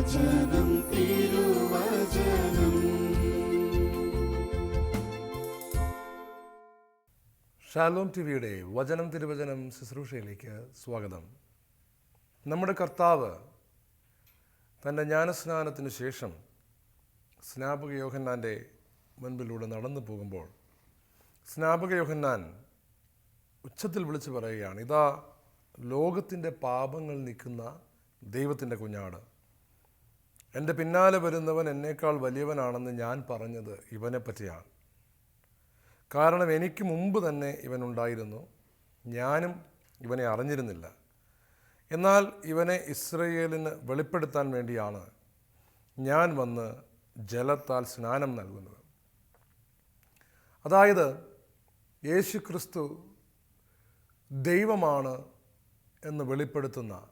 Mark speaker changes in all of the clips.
Speaker 1: Shalom T വിയുടെ വചനം തിരുവചനം ശുശ്രൂഷയിലേക്ക് സ്വാഗതം. നമ്മുടെ കർത്താവ് തന്റെ ജ്ഞാനസ്നാനത്തിന് ശേഷം സ്നാപക യോഹന്നാന്റെ മുൻപിലൂടെ നടന്നു പോകുമ്പോൾ സ്നാപക യോഹന്നാൻ ഉച്ചത്തിൽ വിളിച്ചു പറയുകയാണ് ഇതാ ലോകത്തിന്റെ പാപങ്ങൾ നിൽക്കുന്ന ദൈവത്തിന്റെ കുഞ്ഞാട്. എന്റെ പിന്നാലെ വരുന്നവൻ എന്നേക്കാൾ വലിയവനാണെന്ന് ഞാൻ പറഞ്ഞത് ഇവനെ പറ്റിയാണ്. കാരണം എനിക്ക് മുമ്പ് തന്നെ ഇവൻ ഉണ്ടായിരുന്നു. ഞാനും ഇവനെ അറിഞ്ഞിരുന്നില്ല. എന്നാൽ ഇവനെ ഇസ്രയേലിന് വെളിപ്പെടുത്താൻ വേണ്ടിയാണ് ഞാൻ വന്ന് ജലത്താൽ സ്നാനം നൽകുന്നത്. അതായത് യേശു ക്രിസ്തു ദൈവമാണ് എന്ന് വെളിപ്പെടുത്തുന്ന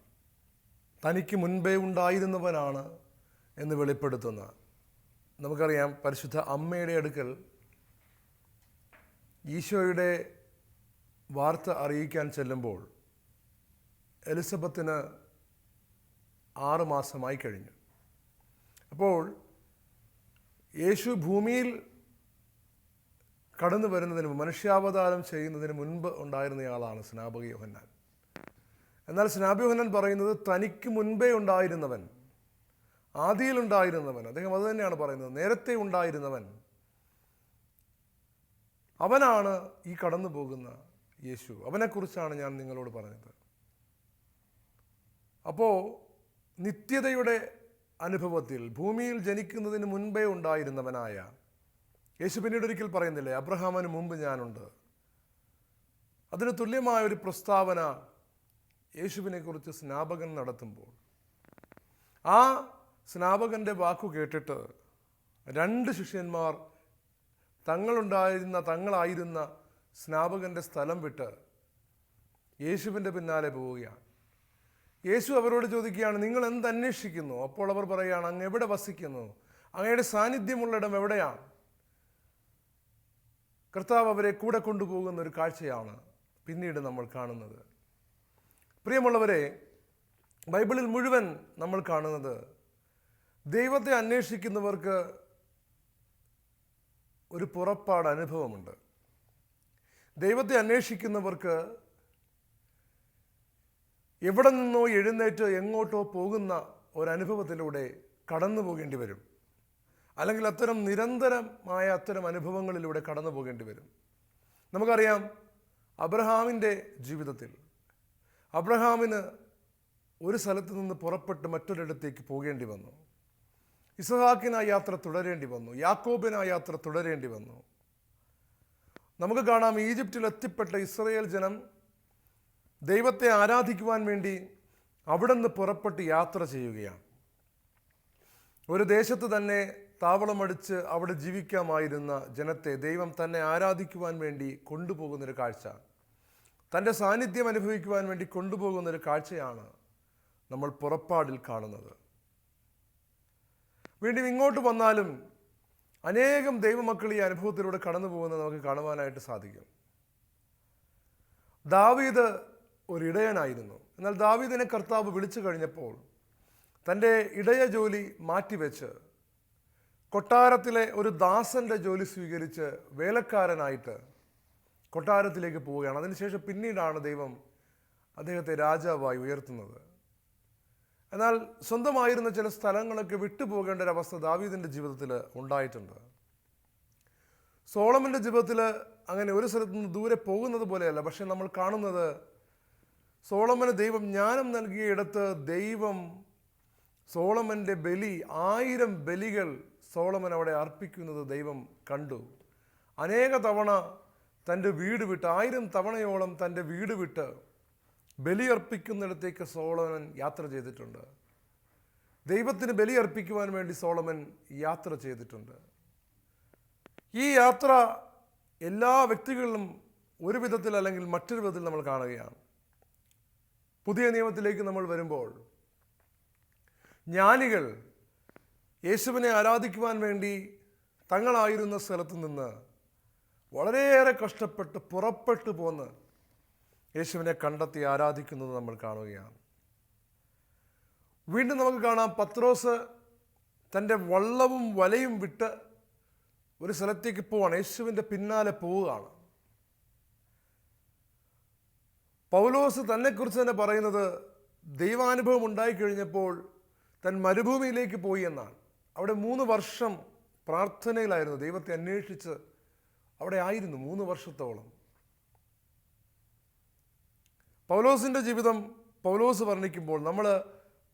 Speaker 1: തനിക്ക് മുൻപേ ഉണ്ടായിരുന്നവനാണ് എന്ന് വെളിപ്പെടുത്തുന്ന. നമുക്കറിയാം പരിശുദ്ധ അമ്മയുടെ അടുക്കൽ ഈശോയുടെ വാർത്ത അറിയിക്കാൻ ചെല്ലുമ്പോൾ എലിസബത്തിന് ആറ് മാസമായി കഴിഞ്ഞു. അപ്പോൾ യേശു ഭൂമിയിൽ കടന്നു വരുന്നതിന് മനുഷ്യാവതാരം ചെയ്യുന്നതിന് മുൻപ് ഉണ്ടായിരുന്നയാളാണ് സ്നാപക യോഹന്നാൻ. എന്നാൽ സ്നാപക യോഹന്നാൻ പറയുന്നത് തനിക്ക് മുൻപേ ഉണ്ടായിരുന്നവൻ. ആദിയിൽ ഉണ്ടായിരുന്നവൻ അദ്ദേഹം അത് തന്നെയാണ് പറയുന്നത് നേരത്തെ ഉണ്ടായിരുന്നവൻ അവനാണ് ഈ കടന്നു പോകുന്ന യേശു. അവനെക്കുറിച്ചാണ് ഞാൻ നിങ്ങളോട് പറഞ്ഞത്. അപ്പോൾ നിത്യതയുടെ അനുഭവത്തിൽ ഭൂമിയിൽ ജനിക്കുന്നതിന് മുൻപേ ഉണ്ടായിരുന്നവനായ യേശു പിന്നീട് ഒരിക്കൽ പറയുന്നില്ലേ അബ്രഹാമിന് മുമ്പ് ഞാനുണ്ട്. അതിന് തുല്യമായ ഒരു പ്രസ്താവന യേശുവിനെക്കുറിച്ച് സ്നാപകൻ നടത്തുമ്പോൾ ആ സ്നാപകന്റെ വാക്കു കേട്ടിട്ട് രണ്ട് ശിഷ്യന്മാർ തങ്ങളുണ്ടായിരുന്ന തങ്ങളായിരുന്ന സ്നാപകന്റെ സ്ഥലം വിട്ട് യേശുവിന്റെ പിന്നാലെ പോവുകയാണ്. യേശു അവരോട് ചോദിക്കുകയാണ് നിങ്ങൾ എന്ത് അന്വേഷിക്കുന്നു? അപ്പോൾ അവർ പറയുകയാണ് അങ്ങ് എവിടെ വസിക്കുന്നു? അങ്ങയുടെ സാന്നിധ്യമുള്ളിടം എവിടെയാണ്? കർത്താവ് അവരെ കൂടെ കൊണ്ടുപോകുന്ന ഒരു കാഴ്ചയാണ് പിന്നീട് നമ്മൾ കാണുന്നത്. പ്രിയമുള്ളവരെ ബൈബിളിൽ മുഴുവൻ നമ്മൾ കാണുന്നത് ദൈവത്തെ അന്വേഷിക്കുന്നവർക്ക് ഒരു പുറപ്പാട് അനുഭവമുണ്ട്. ദൈവത്തെ അന്വേഷിക്കുന്നവർക്ക് എവിടെ നിന്നോ എഴുന്നേറ്റ് എങ്ങോട്ടോ പോകുന്ന ഒരനുഭവത്തിലൂടെ കടന്നു പോകേണ്ടി വരും. അല്ലെങ്കിൽ അത്തരം നിരന്തരമായ അത്തരം അനുഭവങ്ങളിലൂടെ കടന്നു പോകേണ്ടി വരും. നമുക്കറിയാം അബ്രഹാമിന്റെ ജീവിതത്തിൽ അബ്രഹാമിന് ഒരു സ്ഥലത്ത് നിന്ന് പുറപ്പെട്ട് മറ്റൊരിടത്തേക്ക് പോകേണ്ടി വന്നു. ഇസഹാക്കിന് ആ യാത്ര തുടരേണ്ടി വന്നു യാക്കോബിന് ആ യാത്ര തുടരേണ്ടി വന്നു. നമുക്ക് കാണാം ഈജിപ്തിൽ എത്തിപ്പെട്ട ഇസ്രയേൽ ജനം ദൈവത്തെ ആരാധിക്കുവാൻ വേണ്ടി അവിടെ നിന്ന് പുറപ്പെട്ട് യാത്ര ചെയ്യുകയാണ്. ഒരു ദേശത്ത് തന്നെ താവളമടിച്ച് അവിടെ ജീവിക്കാമായിരുന്ന ജനത്തെ ദൈവം തന്നെ ആരാധിക്കുവാൻ വേണ്ടി കൊണ്ടുപോകുന്നൊരു കാഴ്ച. തന്റെ സാന്നിധ്യം അനുഭവിക്കുവാൻ വേണ്ടി കൊണ്ടുപോകുന്നൊരു കാഴ്ചയാണ് നമ്മൾ പുറപ്പാടിൽ കാണുന്നത്. വീണ്ടും ഇങ്ങോട്ട് വന്നാലും അനേകം ദൈവമക്കൾ ഈ അനുഭവത്തിലൂടെ കടന്നു പോകുന്നത് നമുക്ക് കാണുവാനായിട്ട് സാധിക്കും. ദാവീദ് ഒരു ഇടയനായിരുന്നു. എന്നാൽ ദാവീദിനെ കർത്താവ് വിളിച്ചു കഴിഞ്ഞപ്പോൾ തന്റെ ഇടയ ജോലി മാറ്റിവെച്ച് കൊട്ടാരത്തിലെ ഒരു ദാസന്റെ ജോലി സ്വീകരിച്ച് വേലക്കാരനായിട്ട് കൊട്ടാരത്തിലേക്ക് പോവുകയാണ്. അതിനുശേഷം പിന്നീടാണ് ദൈവം അദ്ദേഹത്തെ രാജാവായി ഉയർത്തുന്നത്. എന്നാൽ സ്വന്തമായിരുന്ന ചില സ്ഥലങ്ങളൊക്കെ വിട്ടുപോകേണ്ട ഒരു അവസ്ഥ ദാവീദിന്റെ ജീവിതത്തിൽ ഉണ്ടായിട്ടുണ്ട്. സോളമന്റെ ജീവിതത്തിൽ അങ്ങനെ ഒരു സ്ഥലത്ത് നിന്ന് ദൂരെ പോകുന്നത് പോലെയല്ല പക്ഷെ നമ്മൾ കാണുന്നത് സോളമന് ദൈവം ജ്ഞാനം നൽകിയ ഇടത്ത് ദൈവം സോളമന്റെ ബലി ആയിരം ബലികൾ സോളമൻ അവിടെ അർപ്പിക്കുന്നത് ദൈവം കണ്ടു. അനേക തവണ തന്റെ വീട് വിട്ട് ആയിരം തവണയോളം തന്റെ വീട് വിട്ട് ബലിയർപ്പിക്കുന്നിടത്തേക്ക് സോളമൻ യാത്ര ചെയ്തിട്ടുണ്ട്. ദൈവത്തിന് ബലിയർപ്പിക്കുവാൻ വേണ്ടി സോളമൻ യാത്ര ചെയ്തിട്ടുണ്ട്. ഈ യാത്ര എല്ലാ വ്യക്തികളിലും ഒരു വിധത്തിൽ അല്ലെങ്കിൽ മറ്റൊരു വിധത്തിൽ നമ്മൾ കാണുകയാണ്. പുതിയ നിയമത്തിലേക്ക് നമ്മൾ വരുമ്പോൾ ജ്ഞാനികൾ യേശുവിനെ ആരാധിക്കുവാൻ വേണ്ടി തങ്ങളായിരുന്ന സ്ഥലത്ത് നിന്ന് വളരെയേറെ കഷ്ടപ്പെട്ട് പുറപ്പെട്ടു പോന്ന് യേശുവിനെ കണ്ടെത്തി ആരാധിക്കുന്നത് നമ്മൾ കാണുകയാണ്. വീണ്ടും നമുക്ക് കാണാം പത്രോസ് തന്റെ വള്ളവും വലയും വിട്ട് ഒരു സ്ഥലത്തേക്ക് പോവാണ്. യേശുവിന്റെ പിന്നാലെ പോവുകയാണ്. പൗലോസ് തന്നെക്കുറിച്ച് തന്നെ പറയുന്നത് ദൈവാനുഭവം ഉണ്ടായിക്കഴിഞ്ഞപ്പോൾ തൻ മരുഭൂമിയിലേക്ക് പോയി എന്നാണ്. അവിടെ മൂന്ന് വർഷം പ്രാർത്ഥനയിലായിരുന്നു. ദൈവത്തെ അന്വേഷിച്ച് അവിടെ ആയിരുന്നു മൂന്ന് വർഷത്തോളം. പൗലോസിന്റെ ജീവിതം പൗലോസ് വർണിക്കുമ്പോൾ നമ്മൾ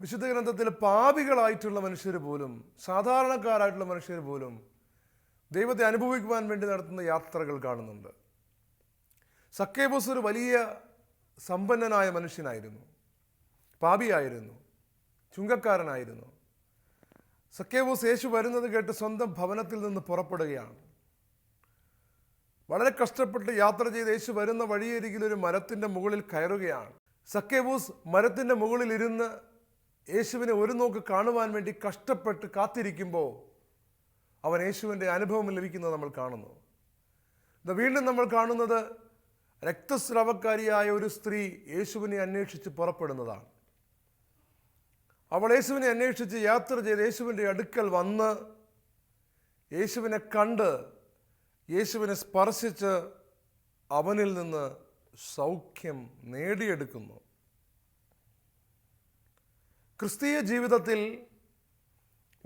Speaker 1: വിശുദ്ധ ഗ്രന്ഥത്തിൽ പാപികളായിട്ടുള്ള മനുഷ്യർ പോലും സാധാരണക്കാരായിട്ടുള്ള മനുഷ്യർ പോലും ദൈവത്തെ അനുഭവിക്കുവാൻ വേണ്ടി നടത്തുന്ന യാത്രകൾ കാണുന്നുണ്ട്. സക്കേബോസ് ഒരു വലിയ സമ്പന്നനായ മനുഷ്യനായിരുന്നു. പാപിയായിരുന്നു. ചുങ്കക്കാരനായിരുന്നു. സക്കേബോസ് യേശു വരുന്നത് കേട്ട് സ്വന്തം ഭവനത്തിൽ നിന്ന് പുറപ്പെടുകയാണ്. വളരെ കഷ്ടപ്പെട്ട് യാത്ര ചെയ്ത് യേശു വരുന്ന വഴിയരികിൽ ഒരു മരത്തിന്റെ മുകളിൽ കയറുകയാണ്. സക്കേബൂസ് മരത്തിന്റെ മുകളിൽ ഇരുന്ന് യേശുവിനെ ഒരു നോക്ക് കാണുവാൻ വേണ്ടി കഷ്ടപ്പെട്ട് കാത്തിരിക്കുമ്പോൾ അവൻ യേശുവിന്റെ അനുഭവം ലഭിക്കുന്നത് നമ്മൾ കാണുന്നു. ഇത് വീണ്ടും നമ്മൾ കാണുന്നത് രക്തസ്രാവക്കാരിയായ ഒരു സ്ത്രീ യേശുവിനെ അന്വേഷിച്ച് പുറപ്പെടുന്നതാണ്. അവൾ യേശുവിനെ അന്വേഷിച്ച് യാത്ര ചെയ്ത് യേശുവിന്റെ അടുക്കൽ വന്ന് യേശുവിനെ കണ്ട് യേശുവിനെ സ്പർശിച്ച് അവനിൽ നിന്ന് സൗഖ്യം നേടിയെടുക്കുന്നു. ക്രിസ്തീയ ജീവിതത്തിൽ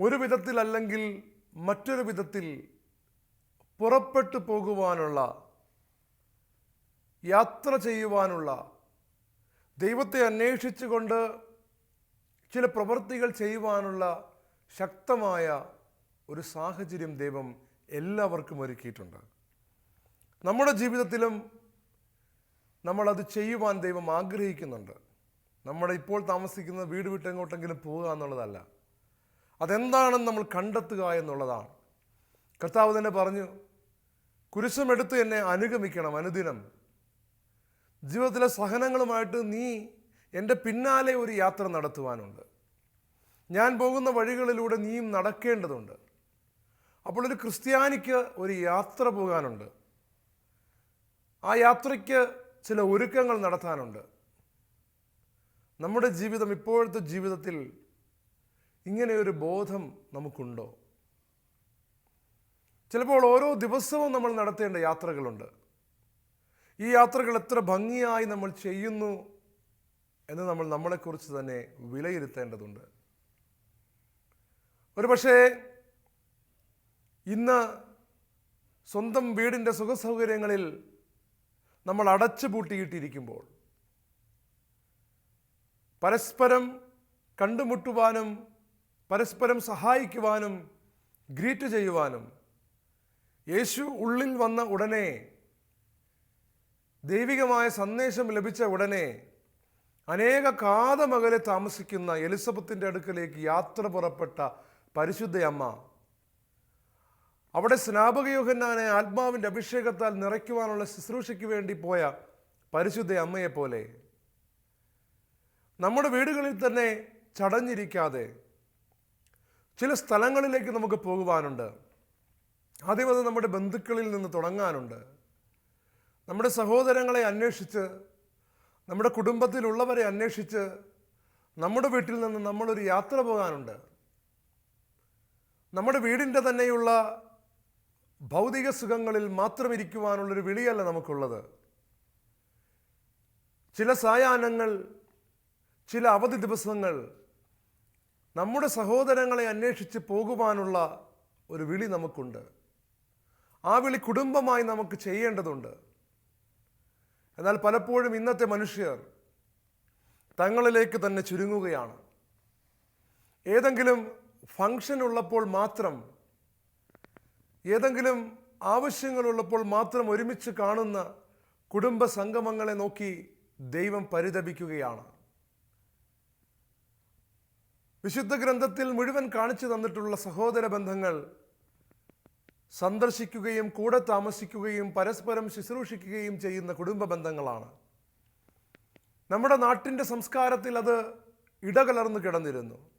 Speaker 1: ഒരു വിധത്തിൽ അല്ലെങ്കിൽ മറ്റൊരു വിധത്തിൽ പുറപ്പെട്ടു പോകുവാനുള്ള യാത്ര ചെയ്യുവാനുള്ള ദൈവത്തെ അന്വേഷിച്ചുകൊണ്ട് ചില പ്രവൃത്തികൾ ചെയ്യുവാനുള്ള ശക്തമായ ഒരു സാഹചര്യം ദൈവം എല്ലാവർക്കും ഒരുക്കിയിട്ടുണ്ട്. നമ്മുടെ ജീവിതത്തിലും നമ്മളത് ചെയ്യുവാൻ ദൈവം ആഗ്രഹിക്കുന്നുണ്ട്. നമ്മുടെ ഇപ്പോൾ താമസിക്കുന്ന വീട് വിട്ട് എങ്ങോട്ടെങ്കിലും പോവുക എന്നുള്ളതല്ല. അതെന്താണെന്ന് നമ്മൾ കണ്ടെത്തുക എന്നുള്ളതാണ്. കർത്താവ് തന്നെ പറഞ്ഞു കുരിശമെടുത്ത് എന്നെ അനുഗമിക്കണം അനുദിനം. ജീവിതത്തിലെ സഹനങ്ങളുമായിട്ട് നീ എന്റെ പിന്നാലെ ഒരു യാത്ര നടത്തുവാനുണ്ട്. ഞാൻ പോകുന്ന വഴികളിലൂടെ നീയും നടക്കേണ്ടതുണ്ട്. അപ്പോൾ ഒരു ക്രിസ്ത്യാനിക്ക് ഒരു യാത്ര പോകാനുണ്ട്. ആ യാത്രയ്ക്ക് ചില ഒരുക്കങ്ങൾ നടത്താനുണ്ട്. നമ്മുടെ ജീവിതം ഇപ്പോഴത്തെ ജീവിതത്തിൽ ഇങ്ങനെ ഒരു ബോധം നമുക്കുണ്ടോ? ചിലപ്പോൾ ഓരോ ദിവസവും നമ്മൾ നടത്തേണ്ട യാത്രകളുണ്ട്. ഈ യാത്രകൾ എത്ര ഭംഗിയായി നമ്മൾ ചെയ്യുന്നു എന്ന് നമ്മൾ നമ്മളെക്കുറിച്ച് തന്നെ വിലയിരുത്തേണ്ടതുണ്ട്. ഒരു പക്ഷേ ഇന്ന് സ്വന്തം വീടിന്റെ സുഖസൗകര്യങ്ങളിൽ നമ്മൾ അടച്ചു പൂട്ടിയിട്ടിരിക്കുമ്പോൾ പരസ്പരം കണ്ടുമുട്ടുവാനും പരസ്പരം സഹായിക്കുവാനും ഗ്രീറ്റ് ചെയ്യുവാനും യേശു ഉള്ളിൽ വന്ന ഉടനെ ദൈവികമായ സന്ദേശം ലഭിച്ച ഉടനെ അനേക കാതമകലെ താമസിക്കുന്ന എലിസബത്തിന്റെ അടുക്കലേക്ക് യാത്ര പുറപ്പെട്ട പരിശുദ്ധ അമ്മ അവിടെ സ്നാപകയോഹന്നാനെ ആത്മാവിന്റെ അഭിഷേകത്താൽ നിറയ്ക്കുവാനുള്ള ശുശ്രൂഷയ്ക്ക് വേണ്ടി പോയ പരിശുദ്ധ അമ്മയെപ്പോലെ. നമ്മുടെ വീടുകളിൽ തന്നെ ചടഞ്ഞിരിക്കാതെ ചില സ്ഥലങ്ങളിലേക്ക് നമുക്ക് പോകുവാനുണ്ട്. ആദ്യം അത് നമ്മുടെ ബന്ധുക്കളിൽ നിന്ന് തുടങ്ങാനുണ്ട്. നമ്മുടെ സഹോദരങ്ങളെ അന്വേഷിച്ച് നമ്മുടെ കുടുംബത്തിലുള്ളവരെ അന്വേഷിച്ച് നമ്മുടെ വീട്ടിൽ നിന്ന് നമ്മളൊരു യാത്ര പോകാനുണ്ട്. നമ്മുടെ വീടിന്റെ തന്നെയുള്ള ഭൗതിക സുഖങ്ങളിൽ മാത്രം ഇരിക്കുവാനുള്ളൊരു വിളിയല്ല നമുക്കുള്ളത്. ചില സായാഹ്നങ്ങൾ ചില അവധി ദിവസങ്ങൾ നമ്മുടെ സഹോദരങ്ങളെ അന്വേഷിച്ച് പോകുവാനുള്ള ഒരു വിളി നമുക്കുണ്ട്. ആ വിളി കുടുംബമായി നമുക്ക് ചെയ്യേണ്ടതുണ്ട്. എന്നാൽ പലപ്പോഴും ഇന്നത്തെ മനുഷ്യർ തങ്ങളിലേക്ക് തന്നെ ചുരുങ്ങുകയാണ്. ഏതെങ്കിലും ഫങ്ഷൻ ഉള്ളപ്പോൾ മാത്രം ഏതെങ്കിലും ആവശ്യങ്ങളുള്ളപ്പോൾ മാത്രം ഒരുമിച്ച് കാണുന്ന കുടുംബ സംഗമങ്ങളെ നോക്കി ദൈവം പരിതപിക്കുകയാണ്. വിശുദ്ധ ഗ്രന്ഥത്തിൽ മുഴുവൻ കാണിച്ചു തന്നിട്ടുള്ള സഹോദര ബന്ധങ്ങൾ സന്ദർശിക്കുകയും കൂടെ താമസിക്കുകയും പരസ്പരം ശുശ്രൂഷിക്കുകയും ചെയ്യുന്ന കുടുംബ ബന്ധങ്ങളാണ്. നമ്മുടെ നാട്ടിന്റെ സംസ്കാരത്തിൽ അത് ഇടകലർന്നു കിടന്നിരുന്നു.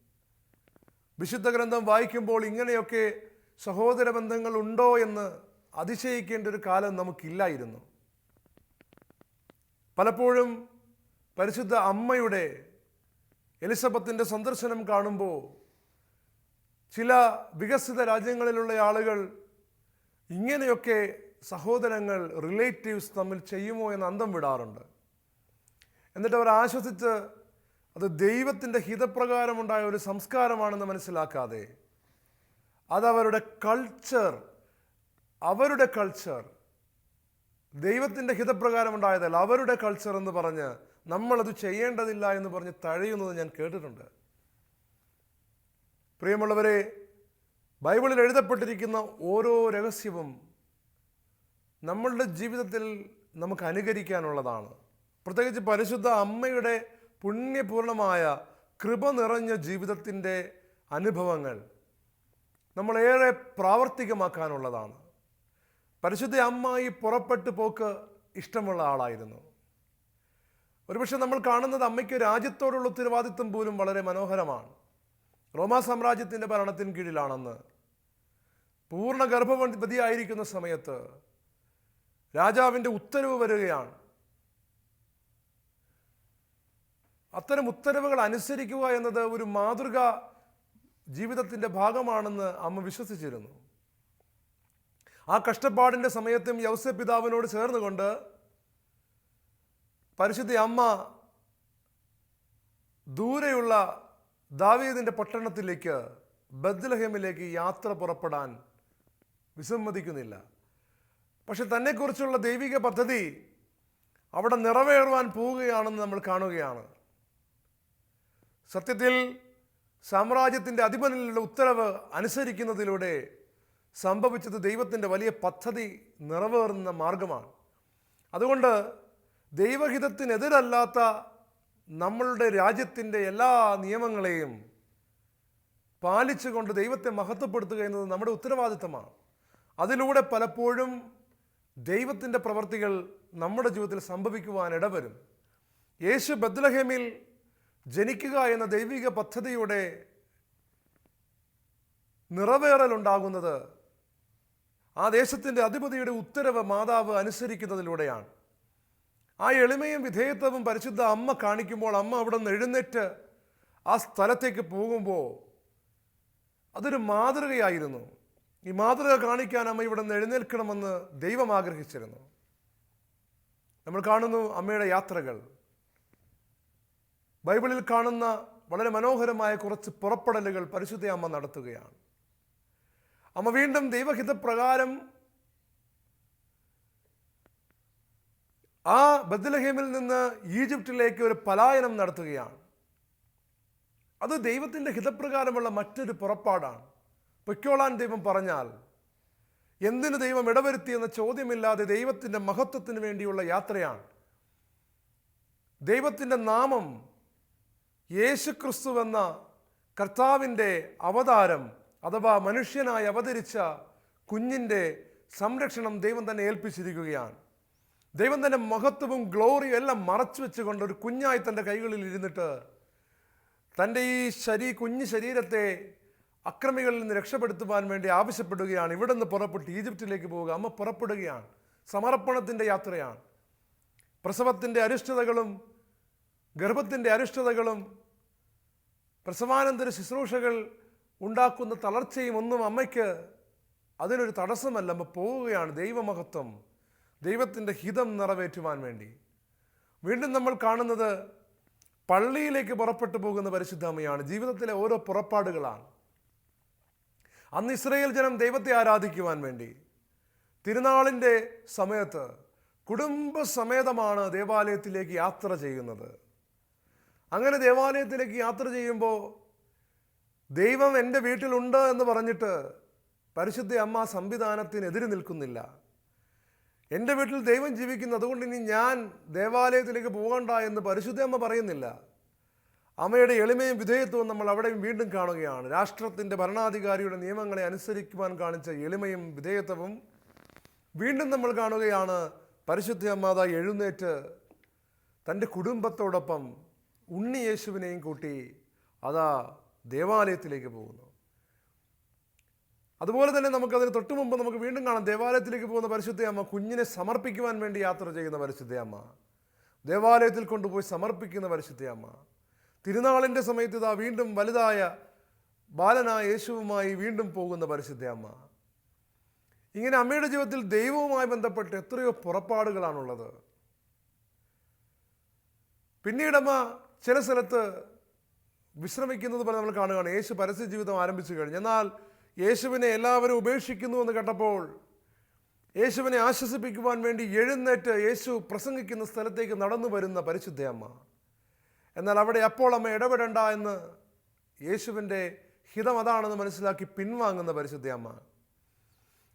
Speaker 1: വിശുദ്ധ ഗ്രന്ഥം വായിക്കുമ്പോൾ ഇങ്ങനെയൊക്കെ സഹോദര ബന്ധങ്ങൾ ഉണ്ടോ എന്ന് അതിശയിക്കേണ്ട ഒരു കാലം നമുക്കില്ലായിരുന്നു. പലപ്പോഴും പരിശുദ്ധ അമ്മയുടെ എലിസബത്തിന്റെ സന്ദർശനം കാണുമ്പോൾ ചില വികസിത രാജ്യങ്ങളിലുള്ള ആളുകൾ ഇങ്ങനെയൊക്കെ സഹോദരങ്ങൾ റിലേറ്റീവ്സ് തമ്മിൽ ചെയ്യുമോ എന്ന് അന്തം വിടാറുണ്ട്. എന്നിട്ട് അവർ ആശ്വസിച്ച് അത് ദൈവത്തിന്റെ ഹിതപ്രകാരമുണ്ടായ ഒരു സംസ്കാരമാണെന്ന് മനസ്സിലാക്കാതെ അതവരുടെ കൾച്ചർ അവരുടെ കൾച്ചർ ദൈവത്തിന്റെ ഹിതപ്രകാരം ഉണ്ടായതല്ല അവരുടെ കൾച്ചർ എന്ന് പറഞ്ഞ് നമ്മളത് ചെയ്യേണ്ടതില്ല എന്ന് പറഞ്ഞ് തഴയുന്നത് ഞാൻ കേട്ടിട്ടുണ്ട്. പ്രിയമുള്ളവരെ ബൈബിളിൽ എഴുതപ്പെട്ടിരിക്കുന്ന ഓരോ രഹസ്യവും നമ്മളുടെ ജീവിതത്തിൽ നമുക്ക് അനുകരിക്കാനുള്ളതാണ്. പ്രത്യേകിച്ച് പരിശുദ്ധ അമ്മയുടെ പുണ്യപൂർണമായ കൃപ നിറഞ്ഞ ജീവിതത്തിന്റെ അനുഭവങ്ങൾ. നമ്മളേറെ പ്രാവർത്തികമാക്കാനുള്ളതാണ്. പരിശുദ്ധ അമ്മ ഈ പുറപ്പെട്ടു പോക്ക് ഇഷ്ടമുള്ള ആളായിരുന്നു. ഒരുപക്ഷെ നമ്മൾ കാണുന്നത് അമ്മയ്ക്ക് രാജ്യത്തോടുള്ള ഉത്തരവാദിത്വം പോലും വളരെ മനോഹരമാണ്. റോമാ സാമ്രാജ്യത്തിന്റെ ഭരണത്തിൻ കീഴിലാണെന്ന്. പൂർണ ഗർഭവതിയായിരിക്കുന്ന സമയത്ത് രാജാവിന്റെ ഉത്തരവ് വരികയാണ്. അത്തരം ഉത്തരവുകൾ അനുസരിക്കുക എന്നത് ഒരു മാതൃക ജീവിതത്തിന്റെ ഭാഗമാണെന്ന് അമ്മ വിശ്വസിച്ചിരുന്നു. ആ കഷ്ടപ്പാടിന്റെ സമയത്തും യൗസ പിതാവിനോട് ചേർന്നുകൊണ്ട് പരിശുദ്ധ അമ്മ ദൂരെയുള്ള ദാവീദിന്റെ പട്ടണത്തിലേക്ക് ബദ്ലഹേമിലേക്ക് യാത്ര പുറപ്പെടാൻ വിസമ്മതിക്കുന്നില്ല. പക്ഷെ തന്നെക്കുറിച്ചുള്ള ദൈവിക പദ്ധതി അവിടെ നിറവേറുവാൻ പോവുകയാണെന്ന് നമ്മൾ കാണുകയാണ്. സത്യത്തിൽ സാമ്രാജ്യത്തിന്റെ അധിപനിലുള്ള ഉത്തരവ് അനുസരിക്കുന്നതിലൂടെ സംഭവിച്ചത് ദൈവത്തിന്റെ വലിയ പദ്ധതി നിറവേറുന്ന മാർഗമാണ്. അതുകൊണ്ട് ദൈവഹിതത്തിനെതിരല്ലാത്ത നമ്മളുടെ രാജ്യത്തിന്റെ എല്ലാ നിയമങ്ങളെയും പാലിച്ചുകൊണ്ട് ദൈവത്തെ മഹത്വപ്പെടുത്തുക എന്നത് നമ്മുടെ ഉത്തരവാദിത്തമാണ്. അതിലൂടെ പലപ്പോഴും ദൈവത്തിന്റെ പ്രവർത്തികൾ നമ്മുടെ ജീവിതത്തിൽ സംഭവിക്കുവാൻ ഇടവരും. യേശു ബദ്ലഹേമിൽ ജനിക്കുക എന്ന ദൈവിക പദ്ധതിയുടെ നിറവേറലുണ്ടാകുന്നത് ആ ദേശത്തിന്റെ അധിപതിയുടെ ഉത്തരവ് മാതാവ് അനുസരിക്കുന്നതിലൂടെയാണ്. ആ എളിമയും വിധേയത്വവും പരിശുദ്ധ അമ്മ കാണിക്കുമ്പോൾ അമ്മ അവിടെ നിന്ന് എഴുന്നേറ്റ് ആ സ്ഥലത്തേക്ക് പോകുമ്പോൾ അതൊരു മാതൃകയായിരുന്നു. ഈ മാതൃക കാണിക്കാൻ അമ്മ ഇവിടെ നിന്ന് എഴുന്നേൽക്കണമെന്ന് ദൈവം ആഗ്രഹിച്ചിരുന്നു. നമ്മൾ കാണുന്നു അമ്മയുടെ യാത്രകൾ. ബൈബിളിൽ കാണുന്ന വളരെ മനോഹരമായ കുറച്ച് പുറപ്പെടലുകൾ പരിശുദ്ധ അമ്മ നടത്തുകയാണ്. അമ്മ വീണ്ടും ദൈവഹിതപ്രകാരം ആ ബദ്ലഹേമിൽ നിന്ന് ഈജിപ്തിലേക്ക് ഒരു പലായനം നടത്തുകയാണ്. അത് ദൈവത്തിന്റെ ഹിതപ്രകാരമുള്ള മറ്റൊരു പുറപ്പാടാണ്. പൊയ്ക്കോളാൻ ദൈവം പറഞ്ഞാൽ എന്തിനു ദൈവം ഇടവരുത്തി എന്ന ചോദ്യമില്ലാതെ ദൈവത്തിന്റെ മഹത്വത്തിന് വേണ്ടിയുള്ള യാത്രയാണ്. ദൈവത്തിന്റെ നാമം യേശുക്രിസ്തു എന്ന കർത്താവിന്റെ അവതാരം അഥവാ മനുഷ്യനായി അവതരിച്ച കുഞ്ഞിന്റെ സംരക്ഷണം ദൈവം തന്നെ ഏൽപ്പിച്ചിരിക്കുകയാണ്. ദൈവം തന്നെ മഹത്വവും ഗ്ലോറിയും എല്ലാം മറച്ചു വെച്ചുകൊണ്ട് ഒരു കുഞ്ഞായി തന്റെ കൈകളിൽ ഇരുന്നിട്ട് തന്റെ ഈ ശരീ കുഞ്ഞു ശരീരത്തെ അക്രമികളിൽ നിന്ന് രക്ഷപ്പെടുത്തുവാൻ വേണ്ടി ആവശ്യപ്പെടുകയാണ്. ഇവിടെ നിന്ന് പുറപ്പെട്ട് ഈജിപ്തിലേക്ക് പോവുക. അമ്മ പുറപ്പെടുകയാണ്. സമർപ്പണത്തിന്റെ യാത്രയാണ്. പ്രസവത്തിന്റെ അരിഷ്ടതകളും ഗർഭത്തിന്റെ അരിഷ്ടതകളും പ്രസവാനന്തര ശുശ്രൂഷകൾ ഉണ്ടാക്കുന്ന തളർച്ചയും ഒന്നും അമ്മയ്ക്ക് അതിനൊരു തടസ്സമല്ല. അമ്മ പോവുകയാണ് ദൈവമഹത്വം ദൈവത്തിന്റെ ഹിതം നിറവേറ്റുവാൻ വേണ്ടി. വീണ്ടും നമ്മൾ കാണുന്നത് പള്ളിയിലേക്ക് പുറപ്പെട്ടു പോകുന്ന പരിശുദ്ധ അമ്മയാണ്. ജീവിതത്തിലെ ഓരോ പുറപ്പാടുകളാണ്. അന്ന് ഇസ്രയേൽ ജനം ദൈവത്തെ ആരാധിക്കുവാൻ വേണ്ടി. തിരുനാളിന്റെ സമയത്ത് കുടുംബസമേതമാണ് ദേവാലയത്തിലേക്ക് യാത്ര ചെയ്യുന്നത്. അങ്ങനെ ദേവാലയത്തിലേക്ക് യാത്ര ചെയ്യുമ്പോൾ ദൈവം എന്റെ വീട്ടിലുണ്ട് എന്ന് പറഞ്ഞിട്ട് പരിശുദ്ധ അമ്മ സംവിധാനത്തിനെതിരെ നിൽക്കുന്നില്ല. എന്റെ വീട്ടിൽ ദൈവം ജീവിക്കുന്നു അതുകൊണ്ട് ഇനി ഞാൻ ദേവാലയത്തിലേക്ക് പോകണ്ട എന്ന് പരിശുദ്ധ അമ്മ പറയുന്നില്ല. അമ്മയുടെ എളിമയും വിധേയത്വവും നമ്മൾ അവിടെയും വീണ്ടും കാണുകയാണ്. രാഷ്ട്രത്തിന്റെ ഭരണാധികാരിയുടെ നിയമങ്ങളെ അനുസരിക്കുവാൻ കാണിച്ച എളിമയും വിധേയത്വവും വീണ്ടും നമ്മൾ കാണുകയാണ്. പരിശുദ്ധ അമ്മാത എഴുന്നേറ്റ് തന്റെ കുടുംബത്തോടൊപ്പം ഉണ്ണി യേശുവിനെയും കൂട്ടി അതാ ദേവാലയത്തിലേക്ക് പോകുന്നു. അതുപോലെ തന്നെ നമുക്കതിന് തൊട്ടു മുമ്പ് നമുക്ക് വീണ്ടും കാണാം ദേവാലയത്തിലേക്ക് പോകുന്ന പരിശുദ്ധയമ്മ കുഞ്ഞിനെ സമർപ്പിക്കുവാൻ വേണ്ടി യാത്ര ചെയ്യുന്ന പരിശുദ്ധയമ്മ ദേവാലയത്തിൽ കൊണ്ടുപോയി സമർപ്പിക്കുന്ന പരിശുദ്ധയമ്മ തിരുനാളിന്റെ സമയത്ത് ഇതാ വീണ്ടും വലുതായ ബാലനായ യേശുവുമായി വീണ്ടും പോകുന്ന പരിശുദ്ധയമ്മ ഇങ്ങനെ അമ്മയുടെ ജീവിതത്തിൽ ദൈവവുമായി ബന്ധപ്പെട്ട് എത്രയോ പുറപ്പാടുകളാണുള്ളത്. പിന്നീടമ്മ ചില സ്ഥലത്ത് വിശ്രമിക്കുന്നത് പോലെ നമ്മൾ കാണുകയാണ്. യേശു പരസ്യ ജീവിതം ആരംഭിച്ചു കഴിഞ്ഞു. എന്നാൽ യേശുവിനെ എല്ലാവരും ഉപേക്ഷിക്കുന്നു എന്ന് കേട്ടപ്പോൾ യേശുവിനെ ആശ്വസിപ്പിക്കുവാൻ വേണ്ടി എഴുന്നേറ്റ് യേശു പ്രസംഗിക്കുന്ന സ്ഥലത്തേക്ക് നടന്നു വരുന്ന പരിശുദ്ധയമ്മ എന്നാൽ അവിടെ അപ്പോൾ അമ്മ ഇടപെടണ്ട എന്ന് യേശുവിന്റെ ഹിതം അതാണെന്ന് മനസ്സിലാക്കി പിൻവാങ്ങുന്ന പരിശുദ്ധയമ്മ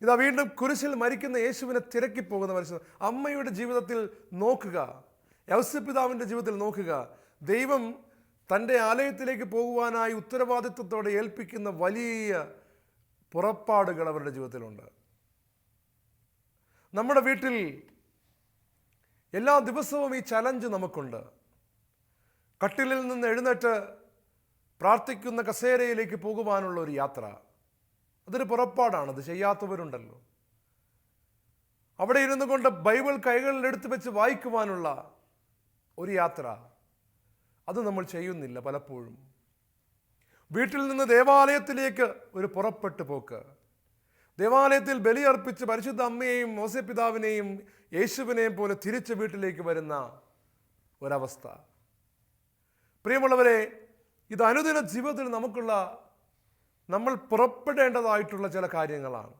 Speaker 1: ഇതാ വീണ്ടും കുരിശിൽ മരിക്കുന്ന യേശുവിനെ തിരക്കിപ്പോകുന്ന പരിശുദ്ധ അമ്മയുടെ ജീവിതത്തിൽ നോക്കുക. യവസ്യപിതാവിന്റെ ജീവിതത്തിൽ നോക്കുക. ദൈവം തന്റെ ആലയത്തിലേക്ക് പോകുവാനായി ഉത്തരവാദിത്വത്തോടെ ഏൽപ്പിക്കുന്ന വലിയ പുറപ്പാടുകൾ അവരുടെ ജീവിതത്തിലുണ്ട്. നമ്മുടെ വീട്ടിൽ എല്ലാ ദിവസവും ഈ ചലഞ്ച് നമുക്കുണ്ട്. കട്ടിലിൽ നിന്ന് എഴുന്നേറ്റ് പ്രാർത്ഥിക്കുന്ന കസേരയിലേക്ക് പോകുവാനുള്ള ഒരു യാത്ര. അതൊരു പുറപ്പാടാണ് അത് ചെയ്യാത്തവരുണ്ടല്ലോ. അവിടെ ഇരുന്നു കൊണ്ട് ബൈബിൾ കൈകളിൽ എടുത്തു വെച്ച് വായിക്കുവാനുള്ള ഒരു യാത്ര. അത് നമ്മൾ ചെയ്യുന്നില്ല പലപ്പോഴും. വീട്ടിൽ നിന്ന് ദേവാലയത്തിലേക്ക് ഒരു പുറപ്പെട്ടു പോക്ക്. ദേവാലയത്തിൽ ബലിയർപ്പിച്ച് പരിശുദ്ധ അമ്മയെയും മോസപിതാവിനെയും യേശുവിനെയും പോലെ തിരിച്ച് വീട്ടിലേക്ക് വരുന്ന ഒരവസ്ഥ. പ്രിയമുള്ളവരെ ഇത് അനുദിന ജീവിതത്തിൽ നമുക്കുള്ള നമ്മൾ പുറപ്പെടേണ്ടതായിട്ടുള്ള ചില കാര്യങ്ങളാണ്.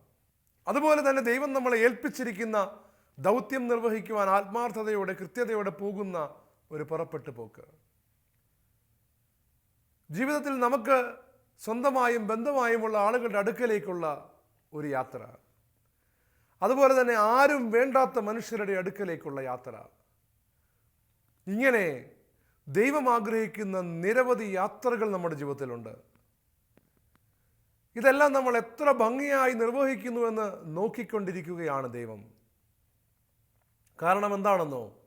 Speaker 1: അതുപോലെ തന്നെ ദൈവം നമ്മളെ ഏൽപ്പിച്ചിരിക്കുന്ന ദൗത്യം നിർവഹിക്കുവാൻ ആത്മാർത്ഥതയോടെ കൃത്യതയോടെ പോകുന്ന ഒരു പുറപ്പെട്ടു പോക്ക്. ജീവിതത്തിൽ നമുക്ക് സ്വന്തമായും ബന്ധമായുമുള്ള ആളുകളുടെ അടുക്കലേക്കുള്ള ഒരു യാത്ര. അതുപോലെ തന്നെ ആരും വേണ്ടാത്ത മനുഷ്യരുടെ അടുക്കലേക്കുള്ള യാത്ര. ഇങ്ങനെ ദൈവം ആഗ്രഹിക്കുന്ന നിരവധി യാത്രകൾ നമ്മുടെ ജീവിതത്തിലുണ്ട്. ഇതെല്ലാം നമ്മൾ എത്ര ഭംഗിയായി നിർവഹിക്കുന്നുവെന്ന് നോക്കിക്കൊണ്ടിരിക്കുകയാണ് ദൈവം. കാരണം എന്താണെന്നോ?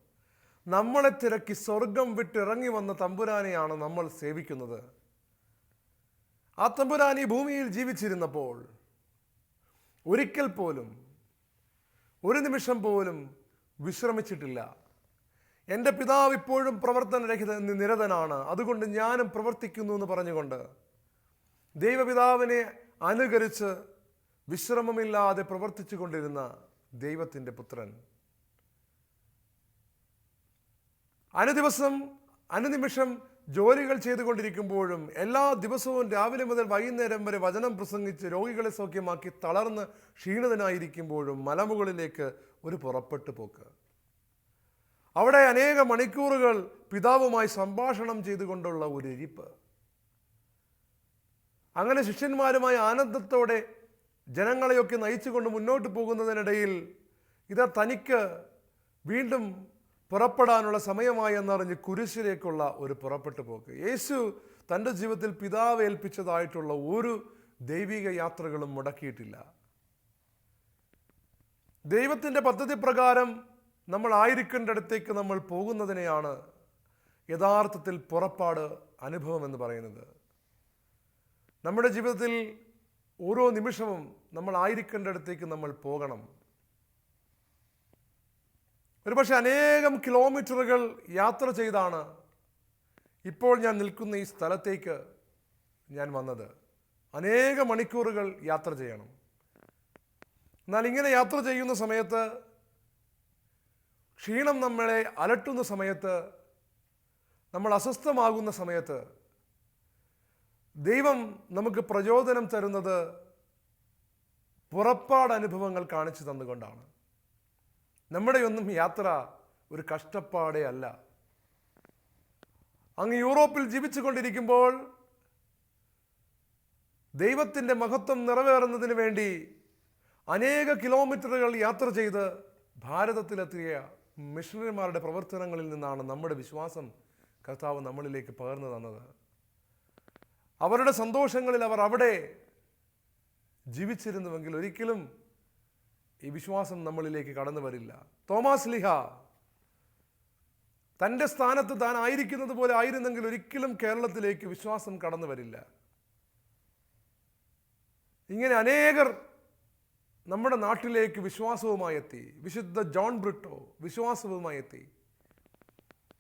Speaker 1: നമ്മളെ തിരക്കി സ്വർഗം വിട്ടിറങ്ങി വന്ന തമ്പുരാനെയാണ് നമ്മൾ സേവിക്കുന്നത്. ആ തമ്പുരാൻ ഈ ഭൂമിയിൽ ജീവിച്ചിരുന്നപ്പോൾ ഒരിക്കൽ പോലും ഒരു നിമിഷം പോലും വിശ്രമിച്ചിട്ടില്ല. എന്റെ പിതാവ് ഇപ്പോഴും പ്രവർത്തനരഹിത നിരതനാണ്. അതുകൊണ്ട് ഞാനും പ്രവർത്തിക്കുന്നു എന്ന് പറഞ്ഞുകൊണ്ട് ദൈവപിതാവിനെ അനുകരിച്ച് വിശ്രമമില്ലാതെ പ്രവർത്തിച്ചു കൊണ്ടിരുന്ന ദൈവത്തിന്റെ പുത്രൻ അനുദിവസം അനുനിമിഷം ജോലികൾ ചെയ്തുകൊണ്ടിരിക്കുമ്പോഴും എല്ലാ ദിവസവും രാവിലെ മുതൽ വൈകുന്നേരം വരെ വചനം പ്രസംഗിച്ച് രോഗികളെ സൗഖ്യമാക്കി തളർന്ന് ക്ഷീണിതനായിരിക്കുമ്പോഴും മലമുകളിലേക്ക് ഒരു പുറപ്പെട്ടു പോക്ക്. അവിടെ അനേക മണിക്കൂറുകൾ പിതാവുമായി സംഭാഷണം ചെയ്തുകൊണ്ടുള്ള ഒരു ഇരിപ്പ്. അങ്ങനെ ശിഷ്യന്മാരുമായി ആനന്ദത്തോടെ ജനങ്ങളെയൊക്കെ നയിച്ചുകൊണ്ട് മുന്നോട്ട് പോകുന്നതിനിടയിൽ ഇത് തനിക്ക് വീണ്ടും പുറപ്പെടാനുള്ള സമയമായി എന്നറിഞ്ഞ് കുരിശിലേക്കുള്ള ഒരു പുറപ്പെട്ടു പോക്ക്. യേശു തന്റെ ജീവിതത്തിൽ പിതാവ് ഏൽപ്പിച്ചതായിട്ടുള്ള ഒരു ദൈവിക യാത്രകളും മുടക്കിയിട്ടില്ല. ദൈവത്തിന്റെ പദ്ധതി പ്രകാരം നമ്മൾ ആയിരിക്കേണ്ടടുത്തേക്ക് നമ്മൾ പോകുന്നതിനെയാണ് യഥാർത്ഥത്തിൽ പുറപ്പാട് അനുഭവം എന്ന് പറയുന്നത്. നമ്മുടെ ജീവിതത്തിൽ ഓരോ നിമിഷവും നമ്മൾ ആയിരിക്കേണ്ടടുത്തേക്ക് നമ്മൾ പോകണം. ഒരുപക്ഷെ അനേകം കിലോമീറ്ററുകൾ യാത്ര ചെയ്താണ് ഇപ്പോൾ ഞാൻ നിൽക്കുന്ന ഈ സ്ഥലത്തേക്ക് ഞാൻ വന്നത്. അനേക മണിക്കൂറുകൾ യാത്ര ചെയ്യണം. എന്നാൽ ഇങ്ങനെ യാത്ര ചെയ്യുന്ന സമയത്ത് ക്ഷീണം നമ്മളെ അലട്ടുന്ന സമയത്ത് നമ്മൾ അസ്വസ്ഥമാകുന്ന സമയത്ത് ദൈവം നമുക്ക് പ്രചോദനം തരുന്നത് പുറപ്പാട് അനുഭവങ്ങൾ കാണിച്ചു തന്നുകൊണ്ടാണ്. നമ്മുടെയൊന്നും യാത്ര ഒരു കഷ്ടപ്പാടേ അല്ല. അങ്ങ് യൂറോപ്പിൽ ജീവിച്ചു കൊണ്ടിരിക്കുമ്പോൾ ദൈവത്തിന്റെ മഹത്വം നിറവേറുന്നതിന് വേണ്ടി അനേക കിലോമീറ്ററുകൾ യാത്ര ചെയ്ത് ഭാരതത്തിലെത്തിയ മിഷണറിമാരുടെ പ്രവർത്തനങ്ങളിൽ നിന്നാണ് നമ്മുടെ വിശ്വാസം കർത്താവ് നമ്മളിലേക്ക് പകർന്നു തന്നത്. അവരുടെ സന്തോഷങ്ങളിൽ അവർ അവിടെ ജീവിച്ചിരുന്നുവെങ്കിൽ ഒരിക്കലും ഈ വിശ്വാസം നമ്മളിലേക്ക് കടന്നു വരില്ല. തോമാസ് ലിഹ തന്റെ സ്ഥാനത്ത് താൻ ആയിരിക്കുന്നത് പോലെ ആയിരുന്നെങ്കിൽ ഒരിക്കലും കേരളത്തിലേക്ക് വിശ്വാസം കടന്നു വരില്ല. ഇങ്ങനെ അനേകർ നമ്മുടെ നാട്ടിലേക്ക് വിശ്വാസവുമായി എത്തി. വിശുദ്ധ ജോൺ ബ്രിട്ടോ വിശ്വാസവുമായി എത്തി.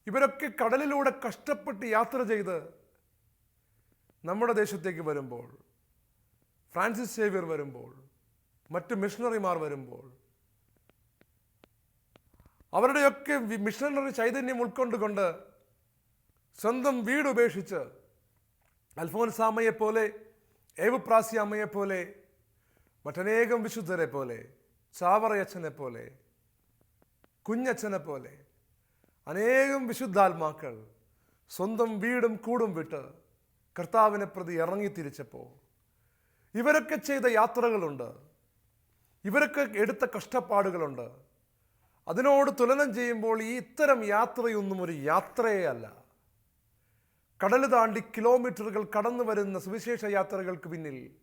Speaker 1: ഇവരൊക്കെ കടലിലൂടെ കഷ്ടപ്പെട്ട് യാത്ര ചെയ്ത് നമ്മുടെ ദേശത്തേക്ക് വരുമ്പോൾ ഫ്രാൻസിസ് സേവ്യർ വരുമ്പോൾ മറ്റ് മിഷണറിമാർ വരുമ്പോൾ അവരുടെയൊക്കെ മിഷണറി ചൈതന്യം ഉൾക്കൊണ്ടുകൊണ്ട് സ്വന്തം വീട് ഉപേക്ഷിച്ച് അൽഫോൻസാമ്മയെ പോലെ ഏവുപ്രാസി അമ്മയെ പോലെ മറ്റനേകം വിശുദ്ധരെ പോലെ ചാവറയച്ഛനെ പോലെ കുഞ്ഞച്ഛനെ പോലെ അനേകം വിശുദ്ധാത്മാക്കൾ സ്വന്തം വീടും കൂടും വിട്ട് കർത്താവിനെ പ്രതി ഇറങ്ങി തിരിച്ചപ്പോൾ ഇവരൊക്കെ ചെയ്ത യാത്രകളുണ്ട്. ഇവരൊക്കെ എടുത്ത കഷ്ടപ്പാടുകളുണ്ട്. അതിനോട് തുലനം ചെയ്യുമ്പോൾ ഈ ഇത്തരം യാത്രയൊന്നും ഒരു യാത്രയേ അല്ല. കടൽ താണ്ടി കിലോമീറ്ററുകൾ കടന്നു വരുന്ന സുവിശേഷ യാത്രകൾക്ക് പിന്നിൽ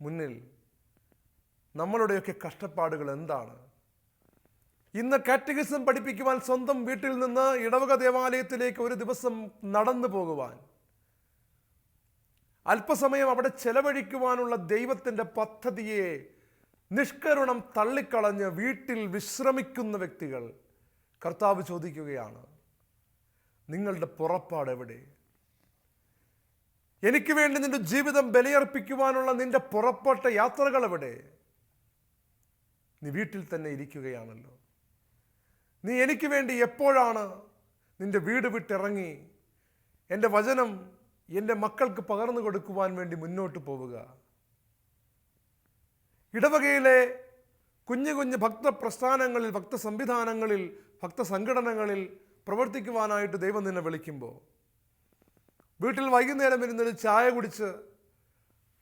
Speaker 1: മുന്നിൽ നമ്മളുടെയൊക്കെ കഷ്ടപ്പാടുകൾ എന്താണ്? ഇന്ന് കാറ്റഗിസം പഠിപ്പിക്കുവാൻ സ്വന്തം വീട്ടിൽ നിന്ന് ഇടവക ദേവാലയത്തിലേക്ക് ഒരു ദിവസം നടന്നു പോകുവാൻ അല്പസമയം അവിടെ ചെലവഴിക്കുവാനുള്ള ദൈവത്തിന്റെ പദ്ധതിയെ നിഷ്കരുണം തള്ളിക്കളഞ്ഞ് വീട്ടിൽ വിശ്രമിക്കുന്ന വ്യക്തികൾ കർത്താവ് ചോദിക്കുകയാണ് നിങ്ങളുടെ പുറപ്പാട് എവിടെ? എനിക്ക് വേണ്ടി നിന്റെ ജീവിതം ബലിയർപ്പിക്കുവാനുള്ള നിന്റെ പുറപ്പെട്ട യാത്രകൾ എവിടെ? നീ വീട്ടിൽ തന്നെ ഇരിക്കുകയാണല്ലോ. നീ എനിക്ക് വേണ്ടി എപ്പോഴാണ് നിന്റെ വീട് വിട്ടിറങ്ങി എന്റെ വചനം എന്റെ മക്കൾക്ക് പകർന്നു കൊടുക്കുവാൻ വേണ്ടി മുന്നോട്ട് പോവുക? ഇടവകയിലെ കുഞ്ഞു കുഞ്ഞു ഭക്ത പ്രസ്ഥാനങ്ങളിൽ ഭക്ത സംവിധാനങ്ങളിൽ ഭക്ത സംഘടനകളിൽ പ്രവർത്തിക്കുവാനായിട്ട് ദൈവം നിന്നെ വിളിക്കുമ്പോൾ വീട്ടിൽ വൈകുന്നേരം ഇരുന്നൊരു ചായ കുടിച്ച്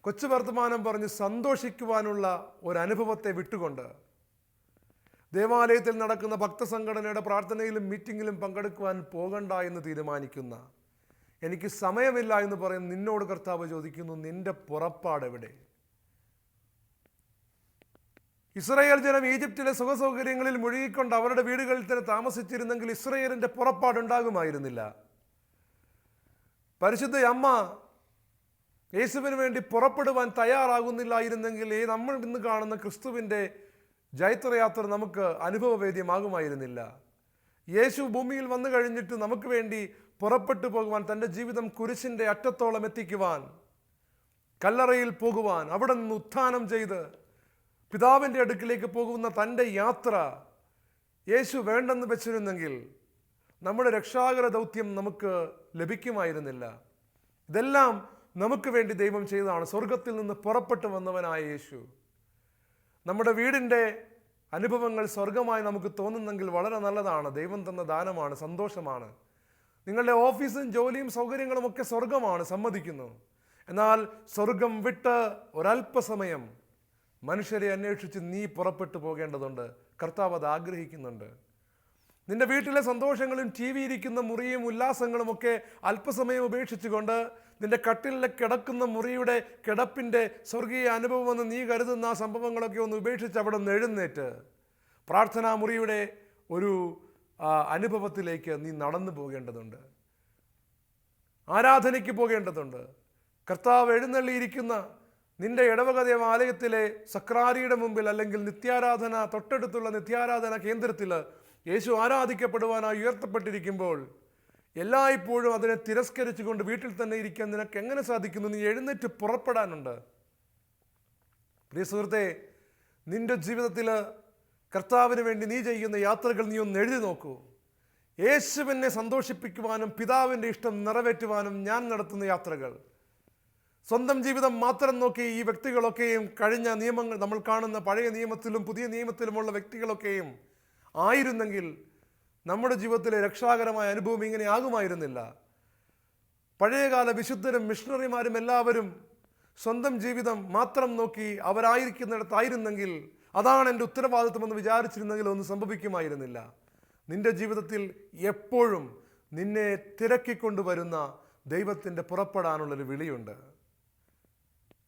Speaker 1: കൊച്ചു വർത്തമാനം പറഞ്ഞ് സന്തോഷിക്കുവാനുള്ള ഒരു അനുഭവത്തെ വിട്ടുകൊണ്ട് ദേവാലയത്തിൽ നടക്കുന്ന ഭക്തസംഘടനയുടെ പ്രാർത്ഥനയിലും മീറ്റിങ്ങിലും പങ്കെടുക്കുവാൻ പോകണ്ട എന്ന് തീരുമാനിക്കുന്ന എനിക്ക് സമയമില്ല എന്ന് പറയുന്ന നിന്നോട് കർത്താവ് ചോദിക്കുന്നു നിന്റെ പുറപ്പാട് എവിടെ ഇസ്രയേൽ ജനം ഈജിപ്തിലെ സുഖസൗകര്യങ്ങളിൽ മുഴുകിക്കൊണ്ട് അവരുടെ വീടുകളിൽ തന്നെ താമസിച്ചിരുന്നെങ്കിൽ ഇസ്രയേലിന്റെ പുറപ്പാടുണ്ടാകുമായിരുന്നില്ല. പരിശുദ്ധ അമ്മ യേശുവിന് വേണ്ടി പുറപ്പെടുവാൻ തയ്യാറാകുന്നില്ലായിരുന്നെങ്കിൽ ഈ നമ്മൾ ഇന്ന് കാണുന്ന ക്രിസ്തുവിന്റെ ജൈത്രയാത്ര നമുക്ക് അനുഭവവേദ്യമാകുമായിരുന്നില്ല. യേശു ഭൂമിയിൽ വന്നു കഴിഞ്ഞിട്ട് നമുക്ക് വേണ്ടി പുറപ്പെട്ടു പോകുവാൻ തന്റെ ജീവിതം കുരിശിന്റെ അറ്റത്തോളം എത്തിക്കുവാൻ കല്ലറയിൽ പോകുവാൻ അവിടെ നിന്ന് ഉത്ഥാനം ചെയ്ത് പിതാവിന്റെ അടുക്കിലേക്ക് പോകുന്ന തന്റെ യാത്ര യേശു വേണ്ടെന്ന് വെച്ചിരുന്നെങ്കിൽ നമ്മുടെ രക്ഷാകര ദൗത്യം നമുക്ക് ലഭിക്കുമായിരുന്നില്ല. ഇതെല്ലാം നമുക്ക് വേണ്ടി ദൈവം ചെയ്തതാണ്. സ്വർഗത്തിൽ നിന്ന് പുറപ്പെട്ടു വന്നവനായ യേശു. നമ്മുടെ വീടിന്റെ അനുഭവങ്ങൾ സ്വർഗമായി നമുക്ക് തോന്നുന്നെങ്കിൽ വളരെ നല്ലതാണ്. ദൈവം തന്ന ദാനമാണ് സന്തോഷമാണ്. നിങ്ങളുടെ ഓഫീസും ജോലിയും സൗകര്യങ്ങളും ഒക്കെ സ്വർഗമാണ് സമ്മതിക്കുന്നു. എന്നാൽ സ്വർഗം വിട്ട് ഒരല്പസമയം മനുഷ്യരെ അന്വേഷിച്ച് നീ പുറപ്പെട്ടു പോകേണ്ടതുണ്ട്. കർത്താവ് അത് ആഗ്രഹിക്കുന്നുണ്ട്. നിന്റെ വീട്ടിലെ സന്തോഷങ്ങളും ടി വി ഇരിക്കുന്ന മുറിയും ഉല്ലാസങ്ങളും ഒക്കെ അല്പസമയം ഉപേക്ഷിച്ചുകൊണ്ട് നിന്റെ കട്ടിലിൽ കിടക്കുന്ന മുറിയുടെ കിടപ്പിന്റെ സ്വർഗീയ അനുഭവമെന്ന് നീ കരുതുന്ന ആ സംഭവങ്ങളൊക്കെ ഒന്ന് ഉപേക്ഷിച്ച് അവിടെ നിന്ന് എഴുന്നേറ്റ്. പ്രാർത്ഥനാ മുറിയുടെ ഒരു അനുഭവത്തിലേക്ക് നീ നടന്നു പോകേണ്ടതുണ്ട്. ആരാധനയ്ക്ക് പോകേണ്ടതുണ്ട്. കർത്താവ് എഴുന്നള്ളിയിരിക്കുന്ന നിന്റെ ഇടവക ദേവാലയത്തിലെ സക്രാരിയുടെ മുമ്പിൽ അല്ലെങ്കിൽ നിത്യാരാധന തൊട്ടടുത്തുള്ള നിത്യാരാധന കേന്ദ്രത്തിൽ യേശു ആരാധിക്കപ്പെടുവാനായി ഉയർത്തപ്പെട്ടിരിക്കുമ്പോൾ എല്ലായ്പ്പോഴും അതിനെ തിരസ്കരിച്ചുകൊണ്ട് വീട്ടിൽ തന്നെ ഇരിക്കാൻ നിനക്ക് എങ്ങനെ സാധിക്കുന്നു? നീ എഴുന്നേറ്റ് പുറപ്പെടാനുണ്ട്. പ്രിയ സുഹൃത്തെ നിന്റെ ജീവിതത്തിൽ കർത്താവിന് വേണ്ടി നീ ചെയ്യുന്ന യാത്രകൾ നീ ഒന്ന് എഴുതി നോക്കൂ. യേശുവിനെ സന്തോഷിപ്പിക്കുവാനും പിതാവിന്റെ ഇഷ്ടം നിറവേറ്റുവാനും ഞാൻ നടത്തുന്ന യാത്രകൾ. സ്വന്തം ജീവിതം മാത്രം നോക്കി ഈ വ്യക്തികളൊക്കെയും കഴിഞ്ഞ നിയമങ്ങൾ നമ്മൾ കാണുന്ന പഴയ നിയമത്തിലും പുതിയ നിയമത്തിലുമുള്ള വ്യക്തികളൊക്കെയും ആയിരുന്നെങ്കിൽ നമ്മുടെ ജീവിതത്തിലെ രക്ഷാകരമായ അനുഭവം ഇങ്ങനെ ആകുമായിരുന്നില്ല. പഴയകാല വിശുദ്ധരും മിഷണറിമാരും എല്ലാവരും സ്വന്തം ജീവിതം മാത്രം നോക്കി അവരായിരിക്കുന്നിടത്തായിരുന്നെങ്കിൽ അതാണ് എന്റെ ഉത്തരവാദിത്വമെന്ന് വിചാരിച്ചിരുന്നെങ്കിൽ ഒന്നും സംഭവിക്കുമായിരുന്നില്ല. നിന്റെ ജീവിതത്തിൽ എപ്പോഴും നിന്നെ തിരക്കിക്കൊണ്ടുവരുന്ന ദൈവത്തിന്റെ പുറപ്പെടാനുള്ളൊരു വിളിയുണ്ട്.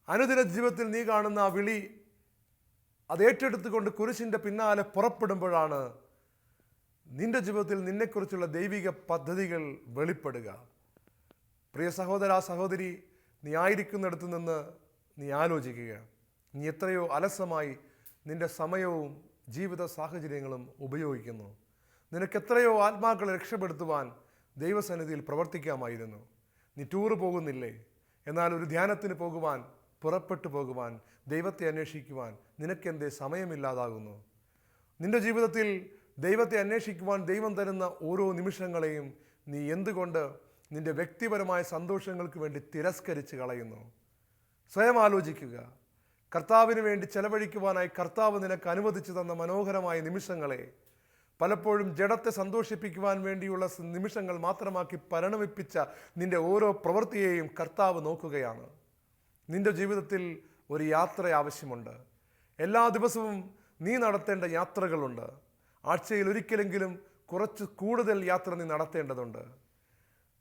Speaker 1: അനുദിന ജീവിതത്തിൽ നീ കാണുന്ന ആ വിളി അത് ഏറ്റെടുത്തുകൊണ്ട് കുരിശിന്റെ പിന്നാലെ പുറപ്പെടുമ്പോഴാണ് നിന്റെ ജീവിതത്തിൽ നിന്നെക്കുറിച്ചുള്ള ദൈവിക പദ്ധതികൾ വെളിപ്പെടുക. പ്രിയ സഹോദര സഹോദരി നീ ആയിരിക്കുന്നിടത്ത് നിന്ന് നീ ആലോചിക്കുക. നീ എത്രയോ അലസമായി നിന്റെ സമയവും ജീവിത സാഹചര്യങ്ങളും ഉപയോഗിക്കുന്നു. നിനക്കെത്രയോ ആത്മാക്കളെ രക്ഷപ്പെടുത്തുവാൻ ദൈവസന്നിധിയിൽ പ്രവർത്തിക്കാമായിരുന്നു. നീ ടൂറ് പോകുന്നില്ലേ? എന്നാൽ ഒരു ധ്യാനത്തിന് പോകുവാൻ പുറപ്പെട്ടു പോകുവാൻ ദൈവത്തെ അന്വേഷിക്കുവാൻ നിനക്കെന്തേ സമയമില്ലാതാകുന്നു? നിന്റെ ജീവിതത്തിൽ ദൈവത്തെ അന്വേഷിക്കുവാൻ ദൈവം തരുന്ന ഓരോ നിമിഷങ്ങളെയും നീ എന്തുകൊണ്ട് നിന്റെ വ്യക്തിപരമായ സന്തോഷങ്ങൾക്ക് വേണ്ടി തിരസ്കരിച്ച് കളയുന്നു? സ്വയം ആലോചിക്കുക. കർത്താവിന് വേണ്ടി ചെലവഴിക്കുവാനായി കർത്താവ് നിനക്ക് അനുവദിച്ചു തന്ന മനോഹരമായ നിമിഷങ്ങളെ പലപ്പോഴും ജഡത്തെ സന്തോഷിപ്പിക്കുവാൻ വേണ്ടിയുള്ള നിമിഷങ്ങൾ മാത്രമാക്കി പരിണമിപ്പിച്ച നിന്റെ ഓരോ പ്രവൃത്തിയെയും കർത്താവ് നോക്കുകയാണ്. നിന്റെ ജീവിതത്തിൽ ഒരു യാത്ര ആവശ്യമുണ്ട്. എല്ലാ ദിവസവും നീ നടത്തേണ്ട യാത്രകളുണ്ട്. ആഴ്ചയിൽ ഒരിക്കലെങ്കിലും കുറച്ച് കൂടുതൽ യാത്ര നീ നടത്തേണ്ടതുണ്ട്.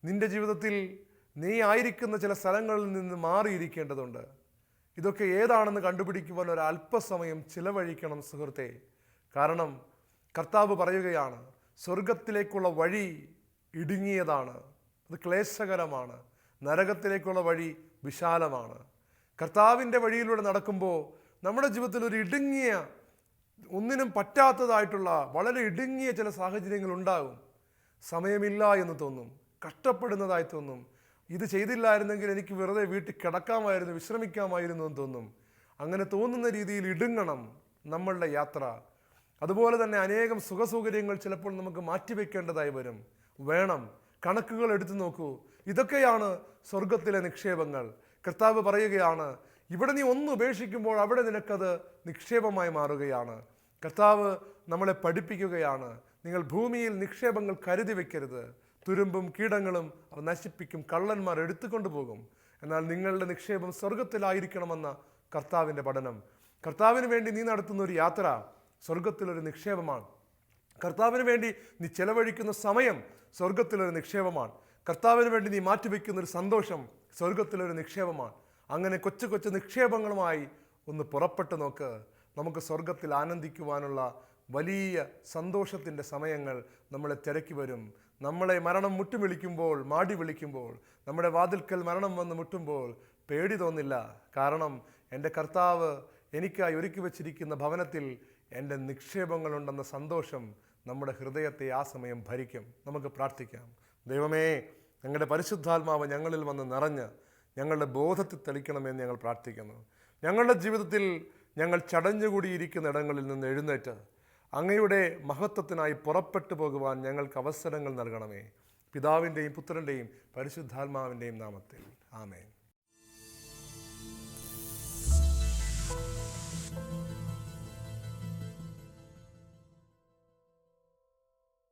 Speaker 1: നിന്റെ ജീവിതത്തിൽ നീ ആയിരിക്കുന്ന ചില സ്ഥലങ്ങളിൽ നിന്ന് മാറിയിരിക്കേണ്ടതുണ്ട്. ഇതൊക്കെ ഏതാണെന്ന് കണ്ടുപിടിക്കുവാൻ ഒരു അല്പസമയം ചിലവഴിക്കണം സുഹൃത്തെ. കാരണം കർത്താവ് പറയുകയാണ് സ്വർഗത്തിലേക്കുള്ള വഴി ഇടുങ്ങിയതാണ്. അത് ക്ലേശകരമാണ്. നരകത്തിലേക്കുള്ള വഴി വിശാലമാണ്. കർത്താവിന്റെ വഴിയിലൂടെ നടക്കുമ്പോൾ നമ്മുടെ ജീവിതത്തിൽ ഒരു ഇടുങ്ങിയ ഒന്നിനും പറ്റാത്തതായിട്ടുള്ള വളരെ ഇടുങ്ങിയ ചില സാഹചര്യങ്ങൾ ഉണ്ടാകും. സമയമില്ല എന്ന് തോന്നും. കഷ്ടപ്പെടുന്നതായി തോന്നും. ഇത് ചെയ്തില്ലായിരുന്നെങ്കിൽ എനിക്ക് വെറുതെ വീട്ടിൽ കിടക്കാമായിരുന്നു വിശ്രമിക്കാമായിരുന്നു എന്ന് തോന്നും. അങ്ങനെ തോന്നുന്ന രീതിയിൽ ഇടുങ്ങണം നമ്മളുടെ യാത്ര. അതുപോലെ തന്നെ അനേകം സുഖസൗകര്യങ്ങൾ ചിലപ്പോൾ നമുക്ക് മാറ്റിവെക്കേണ്ടതായി വരും. വേണം. കണക്കുകൾ എടുത്തു നോക്കൂ. ഇതൊക്കെയാണ് സ്വർഗത്തിലെ നിക്ഷേപങ്ങൾ. കർത്താവ് പറയുകയാണ് ഇവിടെ നീ ഒന്ന് ഉപേക്ഷിക്കുമ്പോൾ അവിടെ നിനക്കത് നിക്ഷേപമായി മാറുകയാണ്. കർത്താവ് നമ്മളെ പഠിപ്പിക്കുകയാണ് നിങ്ങൾ ഭൂമിയിൽ നിക്ഷേപങ്ങൾ കരുതി വെക്കരുത്. തുരുമ്പും കീടങ്ങളും അവ നശിപ്പിക്കും കള്ളന്മാർ എടുത്തുകൊണ്ടു പോകും. എന്നാൽ നിങ്ങളുടെ നിക്ഷേപം സ്വർഗത്തിലായിരിക്കണമെന്ന കർത്താവിന്റെ പഠനം. കർത്താവിന് വേണ്ടി നീ നടത്തുന്ന ഒരു യാത്ര സ്വർഗത്തിലൊരു നിക്ഷേപമാണ്. കർത്താവിന് വേണ്ടി നീ ചെലവഴിക്കുന്ന സമയം സ്വർഗത്തിലൊരു നിക്ഷേപമാണ്. കർത്താവിന് വേണ്ടി നീ മാറ്റിവെക്കുന്ന ഒരു സന്തോഷം സ്വർഗത്തിലൊരു നിക്ഷേപമാണ്. അങ്ങനെ കൊച്ചു കൊച്ചു നിക്ഷേപങ്ങളുമായി ഒന്ന് പുറപ്പെട്ടു നോക്ക്. നമുക്ക് സ്വർഗത്തിൽ ആനന്ദിക്കുവാനുള്ള വലിയ സന്തോഷത്തിന്റെ സമയങ്ങൾ നമ്മളെ തിരക്കി വരും. നമ്മളെ മരണം മുട്ടുവിളിക്കുമ്പോൾ മാടി വിളിക്കുമ്പോൾ നമ്മുടെ വാതിൽക്കൽ മരണം വന്ന് മുട്ടുമ്പോൾ പേടി തോന്നില്ല. കാരണം എന്റെ കർത്താവ് എനിക്കായി ഒരുക്കി വച്ചിരിക്കുന്ന ഭവനത്തിൽ എന്റെ നിക്ഷേപങ്ങളുണ്ടെന്ന സന്തോഷം നമ്മുടെ ഹൃദയത്തെ ആ സമയം ഭരിക്കും. നമുക്ക് പ്രാർത്ഥിക്കാം. ദൈവമേ ഞങ്ങളുടെ പരിശുദ്ധാത്മാവ് ഞങ്ങളിൽ വന്ന് നിറഞ്ഞ് ഞങ്ങളുടെ ബോധത്തിൽ തെളിക്കണമെന്ന് ഞങ്ങൾ പ്രാർത്ഥിക്കുന്നു. ഞങ്ങളുടെ ജീവിതത്തിൽ ഞങ്ങൾ ചടഞ്ഞുകൂടിയിരിക്കുന്ന ഇടങ്ങളിൽ നിന്ന് എഴുന്നേറ്റ് അങ്ങയുടെ മഹത്വത്തിനായി പുറപ്പെട്ടു പോകുവാൻ ഞങ്ങൾക്ക് അവസരങ്ങൾ നൽകണമേ. പിതാവിന്റെയും പുത്രന്റെയും പരിശുദ്ധാത്മാവിന്റെയും നാമത്തിൽ. ആമേൻ.